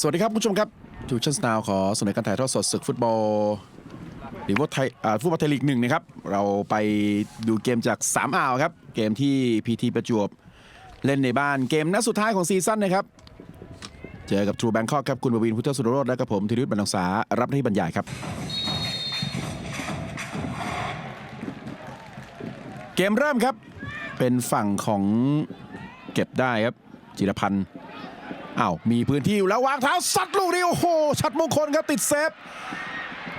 สวัสดีครับคุณผู้ชมครับทูชั่นสตาร์ขอเสนอการถ่ายทอดสดศึกฟุตบอลหรือว่าไทยฟุตบอลไทยลีกหนึ่งนะครับ เราไปดูเกมจาก3อ่าวครับ เกมที่พีทีประจวบเล่นในบ้านเกมนัดสุดท้ายของซีซั่นนะครับ เจอกับทรูแบงคอกครับคุณประวินพุทธสุรโรจน์และกับผมธีรุธบรรณงษารับหน้าที่บรรยายครับ เกมเริ่มครับเป็นฝั่งของเก็บได้ครับจิรพันธ์ อ้าวมีพื้นที่อยู่แล้ววางเท้าสัดลูกนี้โอ้โหชัดมงคลครับติดเซฟ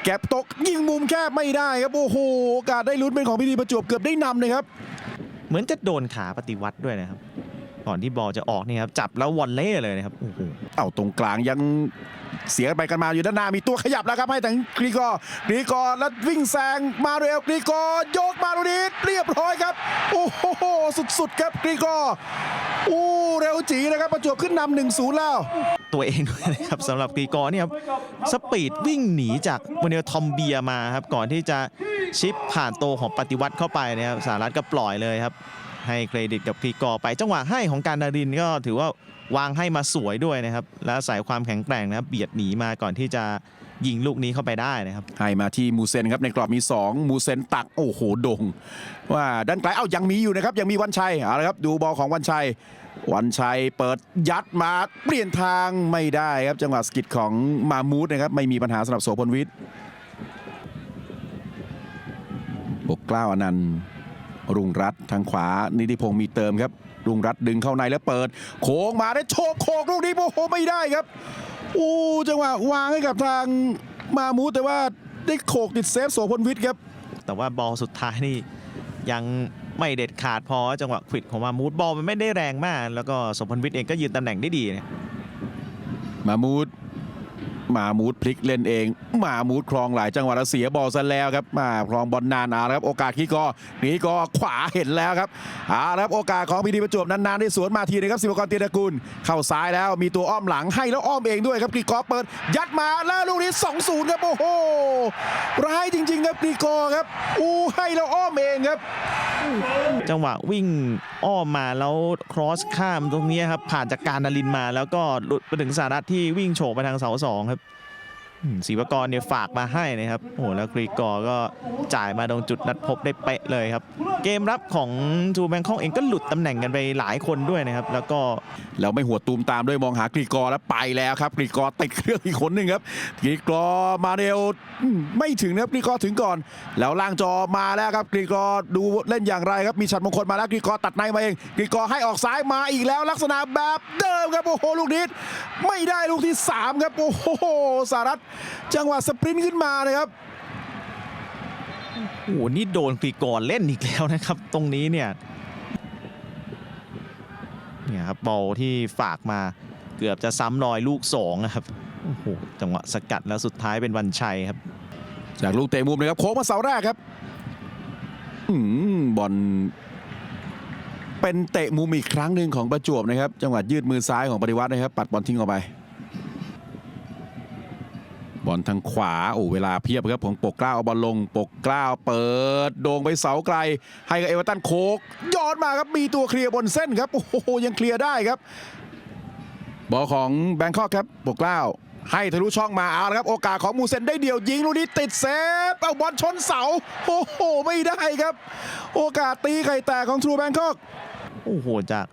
แก็บตกยิงมุมแคบไม่ได้ครับโอ้โหโอกาสได้ลุ้นเป็นของพิธีประจวบเกือบได้นำเลยครับ เหมือนจะโดนขาปฏิวัติด้วยนะครับ ก่อนที่บอลจะออกนี่ครับจับแล้ววอลเล่เลยนะครับโอ้โหเอ้าตรงกลางยังเสียไปกันมาอยู่ด้านหน้ามีตัวขยับแล้วครับให้ทางกรีกอร์กรีกอร์แล้ววิ่งแซงมาเรลกรีกอร์ยกมาลูกนี้เรียบร้อยครับ โอ้โหสุดๆครับกรีกอร์อู้ เร็วจีนะครับประจวบขึ้นนำหนึ่งศูนย์แล้ว ตัวเองด้วยนะครับสำหรับกรีกอเนี่ยครับสปีดวิ่งหนีจากโมเนลทอมเบียมาครับก่อนที่จะชิปผ่านโตของปฏิวัติเข้าไปนะครับสารัฐก็ปล่อยเลยครับ ให้เครดิตกับกรีกอไปจังหวะให้ของการนารินก็ถือว่าวางให้มาสวยด้วยนะครับ และอาศัยความแข็งแกร่งนะครับเบียดหนีมาก่อนที่จะ ยิงลูกนี้เข้าไปได้นะครับ ให้มาที่มูเซนครับในกรอบมี 2 มูเซนตักโอ้โหโดง ว่าด้านไกลเอ้ายังมีอยู่นะครับ ยังมีวันชัยเอาละครับดูบอลของวันชัย วันชัยเปิดยัดมาเปลี่ยนทางไม่ได้ครับจังหวะสกิดของมามูดนะครับไม่มีปัญหาสำหรับโสพลวิทย์ปกกล้าวอนันต์รุงรัตทางขวานิติพงศ์มีเติมครับ รุงรัตดึงเข้าในแล้วเปิด โค้งมาได้โชกโคกลูกนี้โอ้โหไม่ได้ครับ อู้จังหวะวางให้กับทางมามูดแต่ว่าได้โขกติดเซฟโสพลวิทย์ครับ แต่ว่าบอลสุดท้ายนี่ยังไม่เด็ดขาดพอจังหวะควิดของมามูดบอลมันไม่ได้แรงมาก แล้วก็สมพลวิทย์เองก็ยืนตำแหน่งได้ดีเนี่ยมามูด มามูดพลิกเล่นเอง มามูดครองหลายจังหวะแล้วเสียบอลซะแล้วครับ มาครองบอลนานอาครับ โอกาสขี้กอนี่ก็ขวาเห็นแล้วครับอาครับโอกาสของพีดีประจวบนานๆได้สวนมาทีนะครับสิบกรเตียรกุลเข้าซ้ายแล้วมีตัวอ้อมหลังให้แล้วอ้อมเองด้วยครับกรีกอเปิด ยัดมาแล้วลูกนี้2-0ครับโอ้โหร้ายจริง ๆ ครับกรีกอครับอู้ให้แล้วอ้อมเองครับ จังหวะวิ่งอ้อมมาแล้วครอสข้ามตรงนี้ครับผ่านจากการนารินมาแล้วก็หลุดไปถึงสารัตที่วิ่งโฉบไปทางเสาสองครับ ศรีวกรเนี่ยฝากมาให้นะครับโอ้โหแล้วกรีกอร์ก็จ่ายมาตรงจุดนัดพบได้เป๊ะเลยครับ เกมรับของทูแบงคอกเองก็หลุดตำแหน่งกันไปหลายคนด้วยนะครับ แล้วก็แล้วไม่หัวตูมตามด้วยมองหากรีกอร์แล้วไปแล้วครับกรีกอร์ติดเครื่องอีกคนหนึ่งครับกรีกอร์มาเร็วไม่ถึงนะครับกรีกอร์ถึงก่อน แล้วล่างจอมาแล้วครับกรีกอร์ดูเล่นอย่างไรครับมีฉัดมงคลมาแล้วกรีกอร์ตัดในมาเองกรีกอร์ให้ออกซ้ายมาอีกแล้วลักษณะแบบเดิมครับโอ้โหลูกนี้ไม่ได้ลูกที่สามครับโอ้โหสารัตจังหวะสปรินต์ขึ้นมานะครับโอ้โหนี่โดนกรีกอร์เล่นอีกแล้วนะครับ ตรงนี้เนี่ยเนี่ยครับบอลที่ฝากมาเกือบจะซ้ำรอยลูกสองนะครับโอ้โหจังหวะสกัดแล้วสุดท้ายเป็นวันชัยครับ จากลูกเตะมุมเลยครับโค้งมาเสาแรกครับอืมบอลเป็นเตะมุมอีกครั้งหนึ่งของประจวบนะครับ จังหวะยืดมือซ้ายของปฏิวัตินะครับ ปัดบอลทิ้งออกไป บอลทางขวาโอ้เวลาเพียบครับของปกกล้าเอาบอลลงปกกล้าเปิด โด่งไปเสาไกล ให้กับเอเวอร์ตันโคกย้อนมาครับมีตัวเคลียร์บนเส้นครับโอ้โหยังเคลียร์ได้ครับ บอลของแบงคอกครับปกกล้าให้ทะลุช่องมาเอาละครับ โอกาสของมูเซนได้เดี่ยวยิงลูกนี้ติดเซฟเอาบอลชนเสาโอ้โหไม่ได้ครับ โอกาสตีไข่แตกของทรูแบงคอกโอ้โหจาก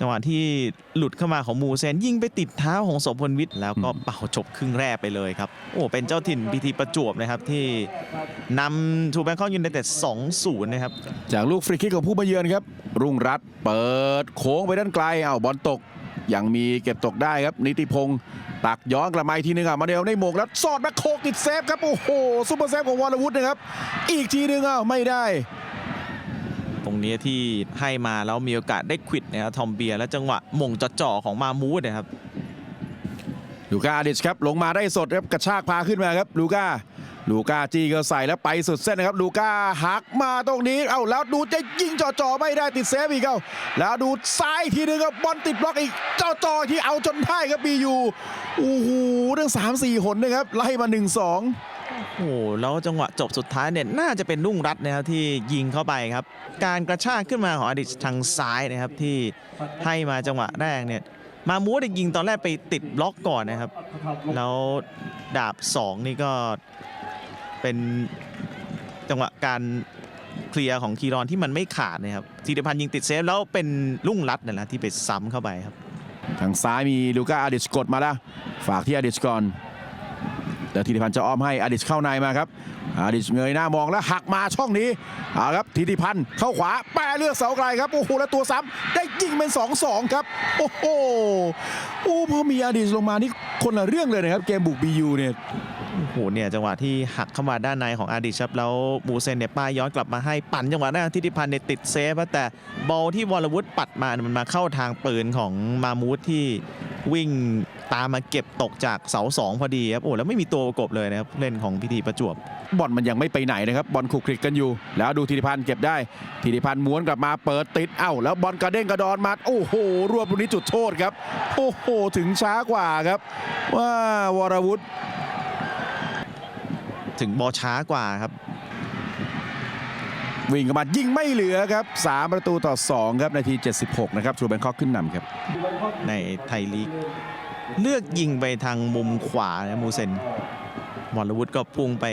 จังหวะที่หลุดเข้ามาของมูเซนยิงไปติดเท้าของสมพลวิทย์แล้วก็เป่าจบครึ่งแรกไปเลยครับ โอ้เป็นเจ้าถิ่นพีทีประจวบนะครับที่นำทูแบงคอกยูไนเต็ด2-0 นะครับ จากลูกฟรีคิกของผู้มาเยือนครับ รุ่งรัตเปิดโค้งไปด้านไกลเอาบอลตก ยังมีเก็บตกได้ครับ นิติพงศ์ตักย้อนกลับมาอีกทีหนึงอะมาเดียวในโมงแล้วสอดแบ็คโคกติดเซฟครับโอ้โหซุปเปอร์เซฟของวอลวุฒินะครับ อีกทีหนึงอะไม่ได้ ตรงนี้ที่ให้มาแล้วมีโอกาสได้ควิดนะครับทอมเบียและจังหวะม่งจ่อของมามูดนะครับลูก้าดิชครับลงมาได้สดครับกระชากพาขึ้นมาครับลูก้าลูก้าจีก็ใส่แล้วไปสุดเส้นนะครับลูก้าหักมาตรงนี้ เอ้าแล้วดูจะยิงจ่อๆไม่ได้ติดเซฟอีกเอ้าแล้วดูซ้ายทีนึงครับบอลติดบล็อกอีกจ่อๆที่เอาจนได้ครับบียูโอ้โหเรื่อง3 4หนนะครับไล่มา 1-2 โอ้โหแล้วจังหวะจบสุดท้ายเนี่ยน่าจะเป็นรุ่งรัตน์นะครับที่ยิงเข้าไปครับ การกระชากขึ้นมาของอดิตทางซ้ายนะครับที่ให้มาจังหวะแรกเนี่ยมามูดยิงตอนแรกไปติดบล็อกก่อนนะครับ แล้วดาบ 2 นี่ก็เป็นจังหวะการเคลียร์ของคีรอนที่มันไม่ขาดนะครับธีรพันธ์ยิงติดเซฟแล้วเป็นลุ่งรัดนั่นแหละที่ไปซ้ำเข้าไปครับ ทางซ้ายมีลูก้าอาดิชกดมาแล้ว ฝากที่อาดิชก่อน แล้วธีรพันธ์จะอ้อมให้อดิชเข้าในมาครับอดิชเงยหน้ามองแล้วหักมาช่องนี้เอาครับธีรพันธ์เข้าขวาแปรเลือกเสาไกลครับโอ้โหแล้วตัวซ้ำได้ยิงเป็น2-2ครับโอ้โหโอ้พอมีอดิชลงมานี่คนละเรื่องเลยนะครับเกมบุกบียูเนี่ยโอ้โหเนี่ยจังหวะที่หักเข้ามาด้านในของอาดิชครับแล้วมูเซนเนี่ยป้ายย้อนกลับมาให้ปั่นจังหวะนั้นทิติพันธ์เนี่ยติดเซฟแต่บอลที่วอลวุฒปัดมามันมาเข้าทางปืนของมามูดที่ วิ่งตามมาเก็บตกจากเสาสองพอดีครับโอ้แล้วไม่มีตัวประกบเลยนะครับเล่นของพิธีประจวบบอลมันยังไม่ไปไหนนะครับบอลคลุกคลิกกันอยู่ แล้วดูธีรพันธ์เก็บได้ธีรพันธ์ม้วนกลับมาเปิดติดเอ้าแล้วบอลกระเด้งกระดอนมาโอ้โหรวบตรงนี้จุดโทษครับ โอ้โหถึงช้ากว่าครับ ว่าวรวุฒิถึงบอลช้ากว่าครับ วิ่งเข้ามายิงไม่เหลือครับสามประตูต่อ 2 ครับ นาที 76 นะครับชูแบงคอกขึ้นนำครับ ในไทยลีก เลือกยิงไปทางมุมขวานะมูเซนวอลวุฒก็พุ่งไป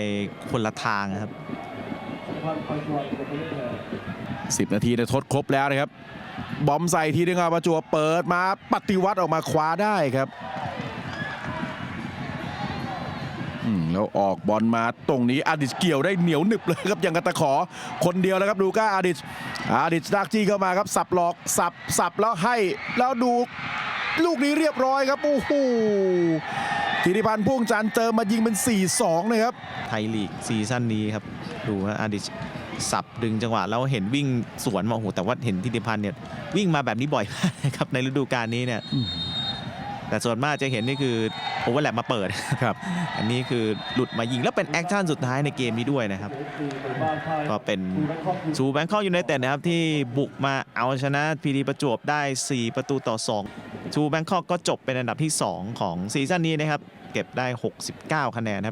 คนละทางครับ 10 นาทีเนี่ยทดครบแล้วนะครับ บอมใส่ทีนึงเอาประจวบเปิดมาปฏิวัติออกมาคว้าได้ครับ อืมแล้วออกบอลมาตรงนี้อาดิชเกี่ยวได้เหนียวหนึบเลยครับอย่างกระตะขอ คนเดียวแล้วครับลูก้าอาดิชอาดิชดักจี้เข้ามาครับสับหลอกสับสับแล้วให้แล้วดูลูกนี้เรียบร้อยครับโอ้โหธีรพันธ์พ่วงจันทร์เติมมายิงเป็น 4-2นะครับ ไทยลีกซีซั่นนี้ครับ ดูฮะอาดิชสับดึงจังหวะแล้วเห็นวิ่งสวนมาโอ้โหแต่ว่าเห็นทิติพันธ์เนี่ยวิ่งมาแบบนี้บ่อยมากนะครับในฤดูกาลนี้เนี่ยอืมแต่ส่วนมากจะเห็นนี่คือ โอเวอร์แลปมาเปิดครับ อันนี้คือหลุดมายิงแล้วเป็นแอคชั่นสุดท้ายในเกมนี้ด้วยนะครับ ก็เป็นซูแบงคอกยูไนเต็ดนะครับที่บุกมาเอาชนะพีดีประจวบได้ 4 ประตูต่อ2ชูแบงคอกก็จบเป็นอันดับที่ 2 ของซีซั่นนี้นะครับ เก็บได้ 69 คะแนนนะครับ